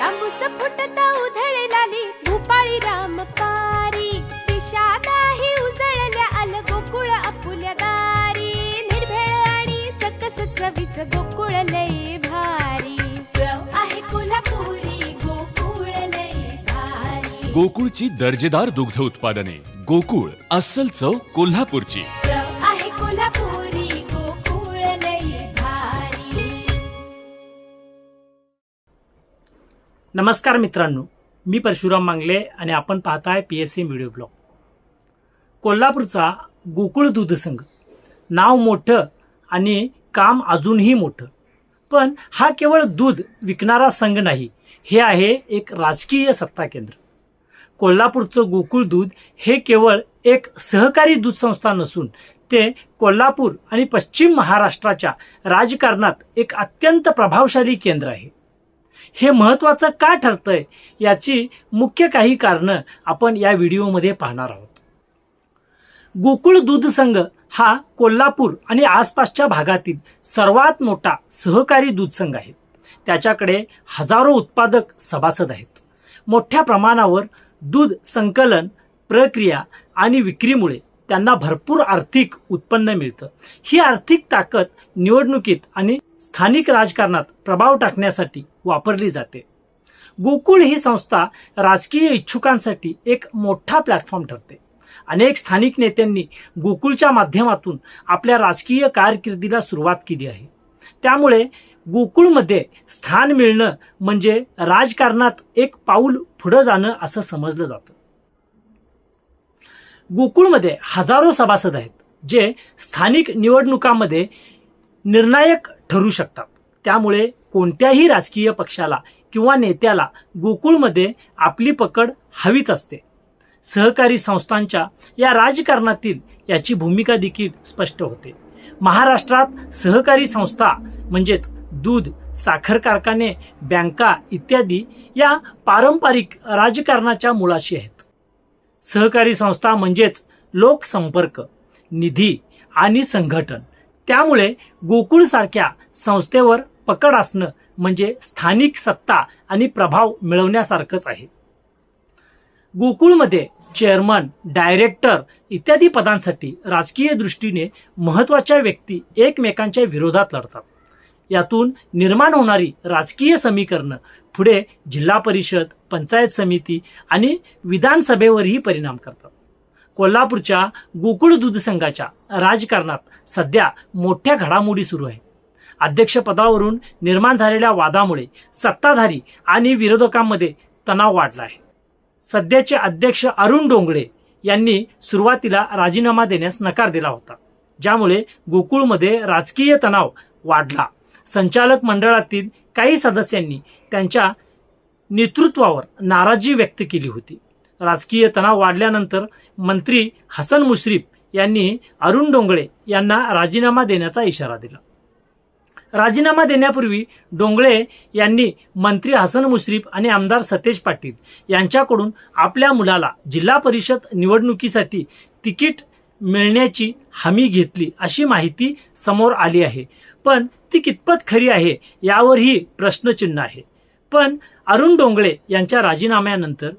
तांबूस फुटता उधळलाली भूपाळी राम पारी दिशा नाही उजळल्या आल गोकुळ आपुल्या दारी. निर्भेळ आणि सकस चवीच गोकुळ लय भारी. चव आहे कोल्हापुरी गोकुळ लय भारी. गोकुळची दर्जेदार दुग्ध उत्पादने. गोकुळ अस्सल चव कोल्हापूरची. नमस्कार मित्रांनो मी परशुराम मांगले आणि आपण पाहताय P S C video blog कोल्हापूरचा गोकुळ दूध संघ. नाव मोठं आणि काम अजूनही मोठं. पण हा केवळ दूध विकणारा संघ नाही हे आहे एक राजकीय सत्ता केंद्र कोल्हापूरचं गोकुळ दूध हे केवळ एक सहकारी दूध संस्था नसून ते कोल्हापूर आणि पश्चिम महाराष्ट्राच्या राजकारणात एक अत्यंत प्रभावशाली केंद्र आहे. हे महत्वाचं का ठरतंय याची मुख्य काही कारणं आपण या व्हिडिओमध्ये पाहणार आहोत. गोकुळ दूध संघ हा कोल्हापूर आणि आसपासच्या भागातील सर्वात मोठा सहकारी दूध संघ आहे. त्याच्याकडे हजारो उत्पादक सभासद आहेत. मोठ्या प्रमाणावर दूध संकलन प्रक्रिया आणि विक्रीमुळे त्यांना भरपूर आर्थिक उत्पन्न मिळतं. ही आर्थिक ताकद निवडणुकीत आणि स्थानिक राजकारणात प्रभाव टाकण्यासाठी वापरली जाते. गोकुळ ही संस्था राजकीय इच्छुकांसाठी एक मोठा प्लॅटफॉर्म ठरते. अनेक स्थानिक नेत्यांनी गोकुळच्या माध्यमातून आपल्या राजकीय कारकिर्दीला सुरुवात केली आहे. त्यामुळे गोकुळमध्ये स्थान मिळणं म्हणजे राजकारणात एक पाऊल पुढं जाणं असं समजलं जातं. गोकुळमध्ये हजारो सभासद आहेत जे स्थानिक निवडणुकांमध्ये निर्णायक ठरू शकतात. त्यामुळे कोणत्याही राजकीय पक्षाला किंवा नेत्याला गोकुळमध्ये आपली पकड हवीच असते. सहकारी संस्थांच्या या राजकारणातील याची भूमिका देखील स्पष्ट होते. महाराष्ट्रात सहकारी संस्था म्हणजेच दूध साखर कारखाने बँका इत्यादी या पारंपरिक राजकारणाच्या मुळाशी आहेत. सहकारी संस्था म्हणजेच लोकसंपर्क निधी आणि संघटन. त्यामुळे गोकुळ सारख्या संस्थेवर पकड असणं म्हणजे स्थानिक सत्ता आणि प्रभाव मिळवण्यासारखंच आहे. गोकुळमध्ये चेअरमन डायरेक्टर इत्यादी पदांसाठी राजकीय दृष्टीने महत्त्वाच्या व्यक्ती एकमेकांच्या विरोधात लढतात. यातून निर्माण होणारी राजकीय समीकरणं पुढे जिल्हा परिषद पंचायत समिती आणि विधानसभेवरही परिणाम करतात. कोल्हापूरच्या गोकुळ दूध संघाच्या राजकारणात सध्या मोठ्या घडामोडी सुरू आहेत. अध्यक्षपदावरून निर्माण झालेल्या वादामुळे सत्ताधारी आणि विरोधकांमध्ये तणाव वाढला आहे. सध्याचे अध्यक्ष अरुण डोंगळे यांनी सुरुवातीला राजीनामा देण्यास नकार दिला होता. ज्यामुळे गोकुळमध्ये राजकीय तणाव वाढला. संचालक मंडळातील काही सदस्यांनी त्यांच्या नेतृत्वावर नाराजी व्यक्त केली होती. राजकीय तणाव वाढल्यानंतर मंत्री हसन मुश्रीफ यांनी अरुण डोंगळे यांना राजीनामा देण्याचा इशारा दिला. राजीनामा देण्यापूर्वी डोंगळे यांनी मंत्री हसन मुश्रीफ आणि आमदार सतेज पाटील यांच्याकडून आपल्या मुलाला जिल्हा परिषद निवडणुकीसाठी तिकीट मिळण्याची हमी घेतली अशी माहिती समोर आली आहे. पण ती कितपत खरी आहे यावरही प्रश्नचिन्ह आहे. पण अरुण डोंगळे यांच्या राजीनाम्यानंतर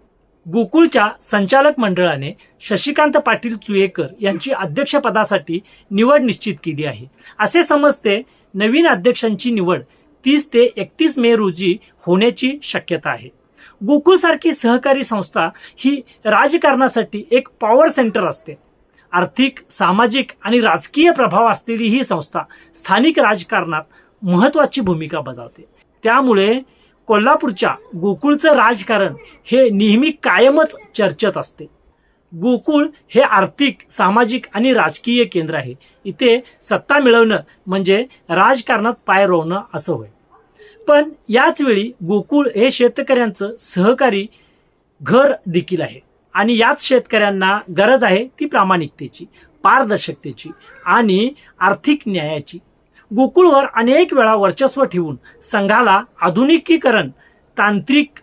गोकुळच्या संचालक मंडळाने शशिकांत पाटील चुयेकर यांची अध्यक्षपदासाठी निवड निश्चित केली आहे. असे समजते नवीन अध्यक्षांची निवड तीस ते एकतीस मे रोजी होण्याची शक्यता आहे. गोकुळ सारखी सहकारी संस्था ही राजकारणासाठी एक पॉवर सेंटर असते. आर्थिक सामाजिक आणि राजकीय प्रभाव असलेली ही संस्था स्थानिक राजकारणात महत्वाची भूमिका बजावते. त्यामुळे कोल्हापूरच्या गोकुळचं राजकारण हे नेहमी कायमच चर्चेत असते. गोकुळ हे आर्थिक सामाजिक आणि राजकीय केंद्र आहे. इथे सत्ता मिळवणं म्हणजे राजकारणात पाय रोवणं असं होय. पण याच वेळी गोकुळ हे शेतकऱ्यांचं सहकारी घर देखील आहे. आणि याच शेतकऱ्यांना गरज आहे ती प्रामाणिकतेची पारदर्शकतेची आणि आर्थिक न्यायाची. गोकुळवर अनेक वेळा वर्चस्व ठेवून संघाला आधुनिकीकरण तांत्रिक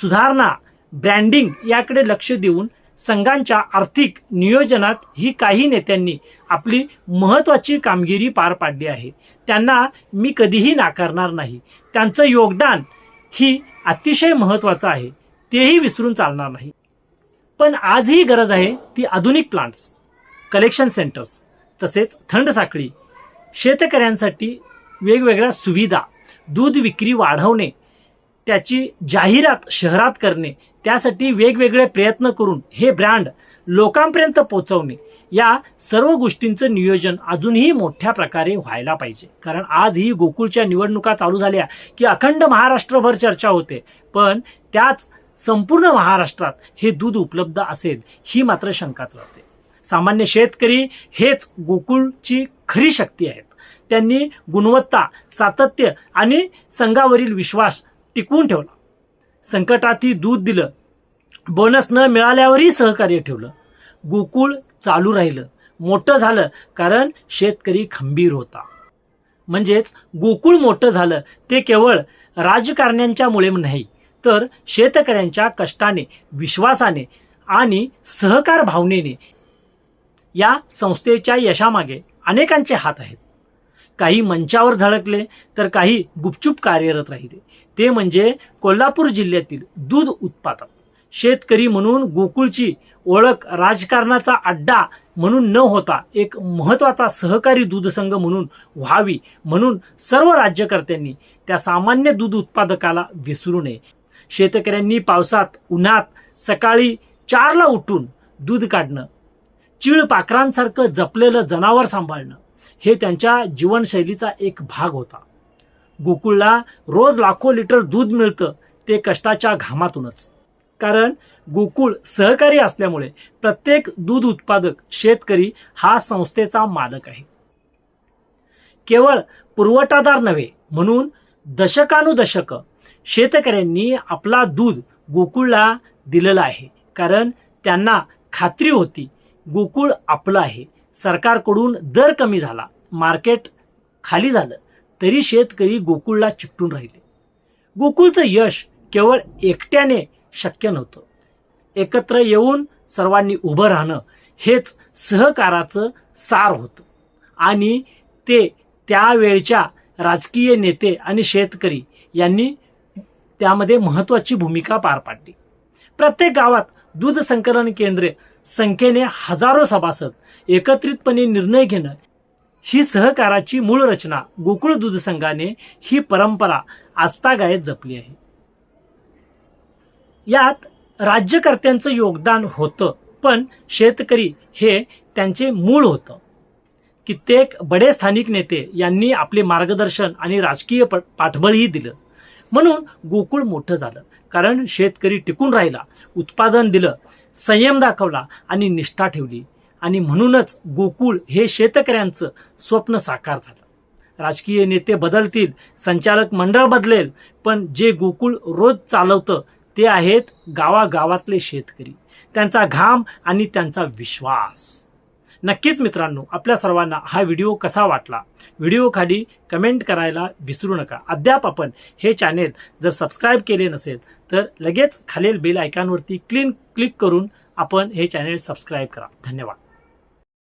सुधारणा ब्रँडिंग याकडे लक्ष देऊन संघांच्या आर्थिक नियोजनात ही काही नेत्यांनी आपली महत्वाची कामगिरी पार पाडली आहे. त्यांना मी कधीही नाकारणार नाही. त्यांचं योगदान ही अतिशय महत्वाचं आहे. तेही विसरून चालणार नाही. पण आजही गरज आहे ती आधुनिक प्लांट्स कलेक्शन सेंटर्स तसेच थंड साखळी शेतकऱ्यांसाठी वेगवेगळ्या सुविधा दूध विक्री वाढवणे त्याची जाहिरात शहरात करणे त्यासाठी वेगवेगळे प्रयत्न करून हे ब्रँड लोकांपर्यंत पोहोचवणे या सर्व गोष्टींचं नियोजन अजूनही मोठ्या प्रकारे व्हायला पाहिजे. कारण आज ही गोकुळच्या निवडणुका चालू झाल्या की अखंड महाराष्ट्रभर चर्चा होते. पण त्याच संपूर्ण महाराष्ट्रात हे दूध उपलब्ध असेल ही मात्र शंकाच राहते. सामान्य शेतकरी हेच गोकुळची खरी शक्ती आहेत. त्यांनी गुणवत्ता सातत्य आणि संघावरील विश्वास टिकवून ठेवला. संकटातही दूध दिलं. बोनस न मिळाल्यावरही सहकार्य ठेवलं. गोकुळ चालू राहिलं. मोठं झालं कारण शेतकरी खंबीर होता. म्हणजेच गोकुळ मोठं झालं ते केवळ राजकारण्यांच्यामुळे नाही तर शेतकऱ्यांच्या कष्टाने विश्वासाने आणि सहकार भावनेने या संस्थेच्या यशामागे अनेकांचे हात आहेत. काही मंचावर झळकले तर काही गुपचूप कार्यरत राहिले. ते म्हणजे कोल्हापूर जिल्ह्यातील दूध उत्पादक. शेतकरी म्हणून गोकुळची ओळख राजकारणाचा अड्डा म्हणून न होता एक महत्त्वाचा सहकारी दूध संघ म्हणून व्हावी म्हणून सर्व राज्यकर्त्यांनी त्या सामान्य दूध उत्पादकाला विसरू नये. शेतकऱ्यांनी पावसात उन्हात सकाळी चारला उठून दूध काढणं चिळ पाखरांसारखं जपलेलं जनावर सांभाळणं हे त्यांच्या जीवनशैलीचा एक भाग होता. गोकुळला रोज लाखो लिटर दूध मिळतं ते कष्टाच्या घामातूनच. कारण गोकुळ सहकारी असल्यामुळे प्रत्येक दूध उत्पादक शेतकरी हा संस्थेचा मालक आहे. केवळ पुरवठादार नव्हे म्हणून दशकानुदशक शेतकऱ्यांनी आपला दूध गोकुळला दिलेला आहे. कारण त्यांना खात्री होती गोकुळ आपलं आहे. सरकारकडून दर कमी झाला मार्केट खाली झालं तरी शेतकरी गोकुळला चिकटून राहिले. गोकुळचं यश केवळ एकट्याने शक्य नव्हतं. एकत्र येऊन सर्वांनी उभं राहणं हेच सहकाराचं सार होतं. आणि ते त्यावेळच्या राजकीय नेते आणि शेतकरी यांनी त्यामध्ये महत्वाची भूमिका पार पाडली. प्रत्येक गावात दूध संकलन केंद्रे संख्येने हजारो सभासद एकत्रितपणे निर्णय घेणं ही सहकाराची मूळ रचना गोकुळ दूध संघाने ही परंपरा आस्थागायत जपली आहे. यात राज्यकर्त्यांचं योगदान होतं पण शेतकरी हे त्यांचे मूळ होतं. कित्येक बडे स्थानिक नेते यांनी आपले मार्गदर्शन आणि राजकीय पाठबळही दिलं. म्हणून गोकुळ मोठं झालं कारण शेतकरी टिकून राहिला उत्पादन दिलं संयम दाखवला आणि निष्ठा ठेवली. आणि म्हणूनच गोकुळ हे शेतकऱ्यांचं स्वप्न साकार झालं. राजकीय नेते बदलतील संचालक मंडळ बदलेल पण जे गोकुळ रोज चालवतं ते आहेत गावागावातले शेतकरी. त्यांचा घाम आणि त्यांचा विश्वास. नक्कीच मित्रांनो आपल्या सर्वांना हा व्हिडिओ कसा वाटला? व्हिडिओ खाली कमेंट करायला विसरू नका. अद्याप आपण हे चॅनेल जर सबस्क्राईब केले नसेल तर लगेच खालील बेल आयकॉनवरती क्लिन क्लिक करून आपण हे चॅनेल सबस्क्राईब करा. धन्यवाद.